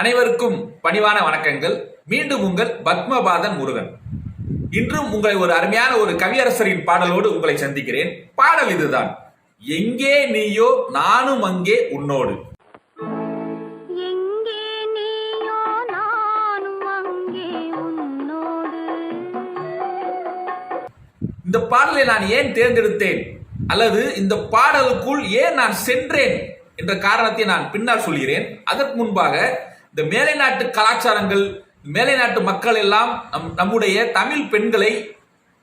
அனைவருக்கும் பணிவான வணக்கங்கள். மீண்டும் உங்கள் பத்மபாதன் முருகன். இன்றும் உங்களை ஒரு அருமையான ஒரு கவியரசரின் பாடலோடு உங்களை சந்திக்கிறேன். பாடல் இதுதான். எங்கே நீயோ நானும் அங்கே உன்னோடு. இந்த பாடலை நான் ஏன் தேர்ந்தெடுத்தேன்? அல்லது இந்த பாடலுக்குள் ஏன் நான் சென்றேன்? என்ற காரணத்தை நான் பின்னால் சொல்கிறேன். அதற்கு முன்பாக இந்த மேலை நாட்டு கலாச்சாரங்கள் மேலை நாட்டு மக்கள் எல்லாம் நம் நம்முடைய தமிழ் பெண்களை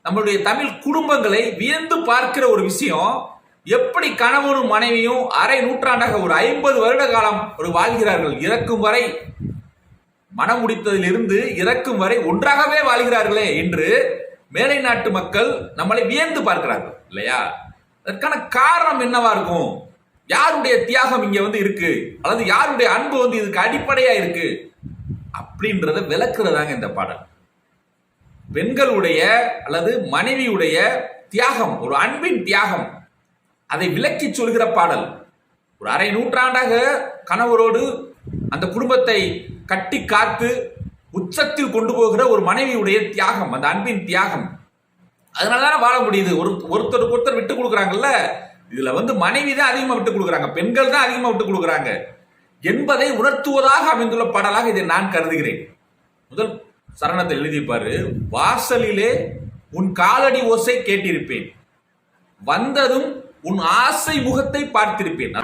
நம்முடைய தமிழ் குடும்பங்களை வியந்து பார்க்கிற ஒரு விஷயம் எப்படி கணவனும் மனைவியும் அரை நூற்றாண்டாக ஒரு ஐம்பது வருட காலம் ஒரு வாழ்கிறார்கள் இறக்கும் வரை மனம் முடித்ததிலிருந்து இறக்கும் வரை ஒன்றாகவே வாழ்கிறார்களே என்று மேலை நாட்டு மக்கள் நம்மளை வியந்து பார்க்கிறார்கள் இல்லையா? அதற்கான காரணம் என்னவா இருக்கும்? யாருடைய தியாகம் இங்க வந்து இருக்கு? அல்லது யாருடைய அன்பு வந்து இதுக்கு அடிப்படையா இருக்கு? அப்படின்றத விளக்குறதாங்க இந்த பாடல். பெண்களுடைய அல்லது மனைவியுடைய தியாகம் ஒரு அன்பின் தியாகம் அதை விளக்கி சொல்கிற பாடல். ஒரு அரை நூற்றாண்டாக கணவரோடு அந்த குடும்பத்தை கட்டி காத்து உச்சத்தில் கொண்டு போகிற ஒரு மனைவியுடைய தியாகம் அந்த அன்பின் தியாகம். அதனால தானே வாழ முடியுது? ஒரு ஒருத்தருக்கு ஒருத்தர் விட்டு கொடுக்குறாங்கல்ல? இதுல வந்து மனைவி தான் அதிகமாக விட்டு கொடுக்குறாங்க பெண்கள் தான் அதிகமாக விட்டு கொடுக்குறாங்க என்பதை உணர்த்துவதாக அமைந்துள்ள பாடலாக இதை நான் கருதுகிறேன். முதல் சரணத்தை எழுதிப்பாரு வாசலிலே உன் காலடி ஓசை கேட்டிருப்பேன். வந்ததும் உன் ஆசை முகத்தை பார்த்திருப்பேன்.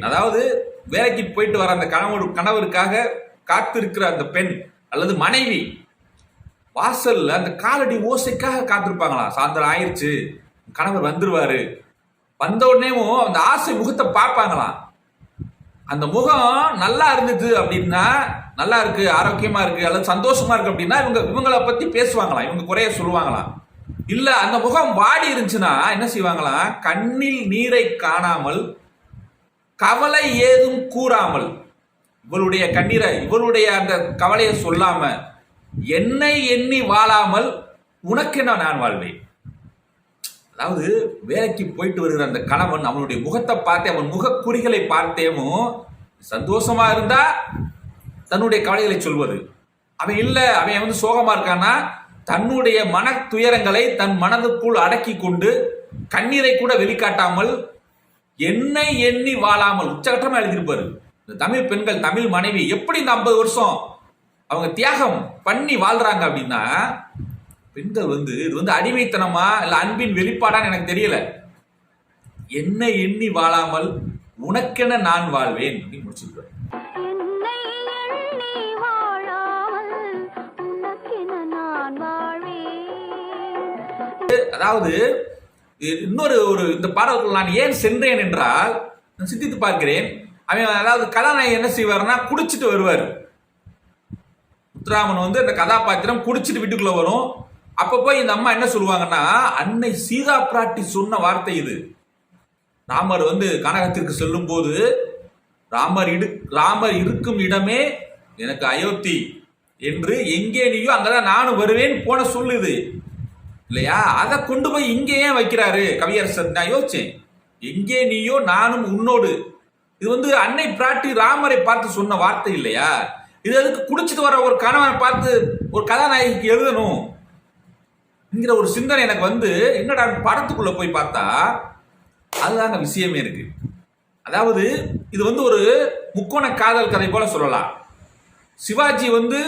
அதாவது வேலைக்கு போயிட்டு வர அந்த கணவர் கணவருக்காக காத்திருக்கிற அந்த பெண் அல்லது மனைவி வாசல்ல அந்த காலடி ஓசைக்காக காத்திருப்பாங்களா? சாயந்தரம் ஆயிடுச்சு கணவர் வந்துருவாரு. வந்த உடனேவும் அந்த ஆசை முகத்தை பார்ப்பாங்களாம் அந்த முகம் நல்லா இருந்தது அப்படின்னா நல்லா இருக்கு ஆரோக்கியமா இருக்கு அல்லது சந்தோஷமா இருக்கு அப்படின்னா இவங்க இவங்களை பத்தி பேசுவாங்களாம் இவங்க குறைய சொல்லுவாங்களாம் இல்ல அந்த முகம் வாடி இருந்துச்சுன்னா என்ன செய்வாங்களாம் கண்ணில் நீரை காணாமல் கவலை ஏதும் கூறாமல் இவளுடைய கண்ணீரை இவளுடைய அந்த கவலையை சொல்லாம என்னை எண்ணி வாழாமல் உனக்கென்ன நான் வாழ்வேன்? அதாவது வேலைக்கு போயிட்டு வருகிற அந்த கணவன் அவனுடைய முகத்தை பார்த்தே அவன் முகக்குறிகளை பார்த்தேமும் சந்தோஷமா இருந்தா தன்னுடைய கவலைகளை சொல்வது. அவன் இல்லை அவன் வந்து சோகமா இருக்கான்னா தன்னுடைய மன துயரங்களை தன் மனதுக்குள் அடக்கி கொண்டு கண்ணீரை கூட வெளிக்காட்டாமல் என்னை எண்ணி வாழாமல் உச்சகட்டமா எழுதியிருப்பாரு இந்த தமிழ் பெண்கள் தமிழ் மனைவி எப்படி இந்த ஐம்பது வருஷம் அவங்க தியாகம் பண்ணி வாழ்றாங்க அப்படின்னா பெண்கள் வந்து இது வந்து அடிமைத்தனமா இல்ல அன்பின் வெளிப்பாடான்னு எனக்கு தெரியல. என்னை எண்ணி வாழாமல் உனக்கென நான் வாழ்வேன் அப்படின்னு வாழ்வேன். அதாவது இன்னொரு ஒரு இந்த பாடல்கள் நான் ஏன் சென்றேன் என்றால் நான் சிந்தித்து பார்க்கிறேன். அவன் அதாவது கதாநாயகன் என்ன செய்வார்னா குடிச்சிட்டு வருவார். முத்துராமன் வந்து அந்த கதாபாத்திரம் குடிச்சிட்டு வீட்டுக்குள்ள வரும். அப்போ போய் இந்த அம்மா என்ன சொல்லுவாங்கன்னா அன்னை சீதா பிராட்டி சொன்ன வார்த்தை இது. ராமர் வந்து கனகத்திற்கு செல்லும் போது ராமர் இடு ராமர் இருக்கும் இடமே எனக்கு அயோத்தி. என்று எங்கே நீயோ அங்கதான் நானும் வருவேன் போன சொல்லுது இல்லையா? அதை கொண்டு போய் இங்கே ஏன் வைக்கிறாரு? கவியரசர் நான் யோசிச்சேன். எங்கே நீயோ நானும் உன்னோடு. இது வந்து அன்னை பிராட்டி ராமரை பார்த்து சொன்ன வார்த்தை இல்லையா? இது அதுக்கு குடிச்சிட்டு வர ஒரு கணவனை பார்த்து ஒரு கதாநாயகிக்கு எழுதணும்? என்கிற ஒரு சிந்தனை எனக்கு வந்து என்னடா படத்துக்குள்ள போய் பார்த்தா அதுதாங்க விஷயமே இருக்கு. அதாவது இது வந்து ஒரு முக்கோண காதல் கதை போல சொல்லலாம். சிவாஜி வந்து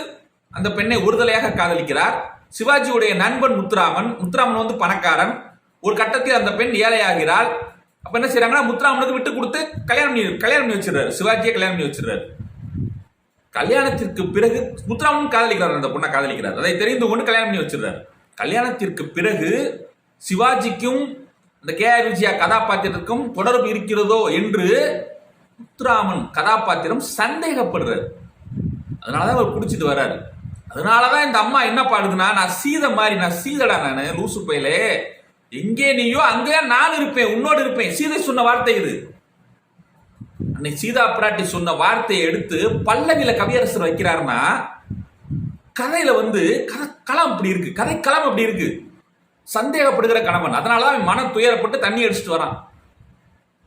அந்த பெண்ணை ஒருதலையாக காதலிக்கிறார். சிவாஜியுடைய நண்பன் முத்துராமன். முத்துராமன் வந்து பணக்காரன். ஒரு கட்டத்தில் அந்த பெண் ஏழையாகிறாள். அப்ப என்ன செய்யறாங்கன்னா முத்துராமனுக்கு விட்டு கொடுத்து கல்யாணம் பண்ணி கல்யாணம் பண்ணி வச்சிடுறாரு. சிவாஜியை கல்யாணம் பண்ணி வச்சிடுறாரு. கல்யாணத்திற்கு பிறகு முத்துராமன் காதலிக்கிறார் அந்த பொண்ணை காதலிக்கிறார். அதை தெரிந்து கொண்டு கல்யாணம் பண்ணி வச்சிடுறாரு. கல்யாணத்திற்கு பிறகு சிவாஜிக்கும் இந்த கே ஆர் விஜயா கதாபாத்திரத்துக்கும் தொடர்பு இருக்கிறதோ என்று முத்துராமன் கதாபாத்திரம் சந்தேகப்படுறாரு. அதனாலதான் அவர் குடிச்சிட்டு வர்றாரு. அதனாலதான் இந்த அம்மா என்ன பாடுதுன்னா நான் சீதை மாதிரி நான் சீதடா நானு லூசு பையலே. எங்கே நீயோ அங்கே நான் இருப்பேன் உன்னோடு இருப்பேன். சீதை சொன்ன வார்த்தை இது. அன்னைக்கு சீதா பிராட்டி சொன்ன வார்த்தையை எடுத்து பல்லவியில கவியரசர் வைக்கிறாருன்னா கதையில வந்து கதை களம் அப்படி இருக்கு கதை களம் அப்படி இருக்கு. சந்தேகப்படுகிற கணவன். அதனாலதான் அவன் மன துயரப்பட்டு தண்ணி அடிச்சுட்டு வரான்.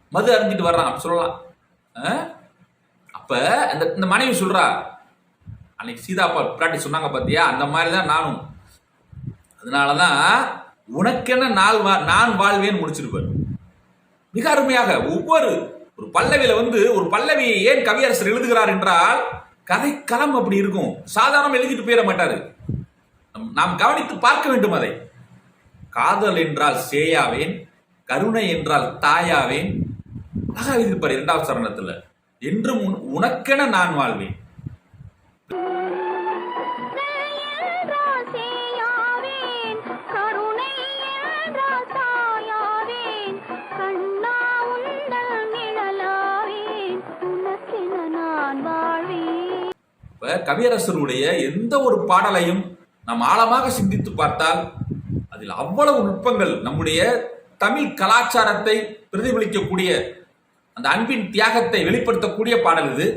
மது அறிஞ்சிட்டு வர்றான் அப்படி சொல்லலாம். ஆ? அப்ப அந்த இந்த மனைவி சொல்றா அன்னைக்கு சீதா பிராட்டி சொன்னாங்க பார்த்தியா அந்த மாதிரி தான் நானும். அதனாலதான் உனக்கென்ன நாள் வா நான் வாழ்வேன் முடிச்சிருப்பார் மிக அருமையாக ஒவ்வொரு ஒரு பல்லவியில வந்து ஒரு பல்லவியை ஏன் கவியரசர் எழுதுகிறார் என்றால் கதை களம் அப்படி இருக்கும். சாதாரணம் எழுதிட்டு போயிட மாட்டாரு. நம்- நாம் கவனித்து பார்க்க வேண்டும் அதை. காதல் என்றால் சேயாவேன் கருணை என்றால் தாயாவேன். அழகாக எழுதியிருப்பார் இரண்டாவது சரணத்துல. என்றும் உனக்கென நான் வாழ்வேன். கவியரசருடைய எந்த ஒரு பாடலையும் நாம் ஆழமாக சிந்தித்து பார்த்தால் அதில் அவ்வளவு நுட்பங்கள் நம்முடைய தமிழ் கலாச்சாரத்தை பிரதிபலிக்கக்கூடிய அந்த அன்பின் தியாகத்தை வெளிப்படுத்தக்கூடிய பாடல் இது.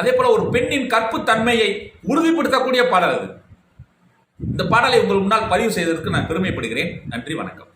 அதே போல ஒரு பெண்ணின் கற்பு தன்மையை உறுதிப்படுத்தக்கூடிய பாடல் இது இந்த பாடலை உங்கள் முன்னால் பதிவு செய்ததற்கு நான் பெருமைப்படுகிறேன். நன்றி வணக்கம்.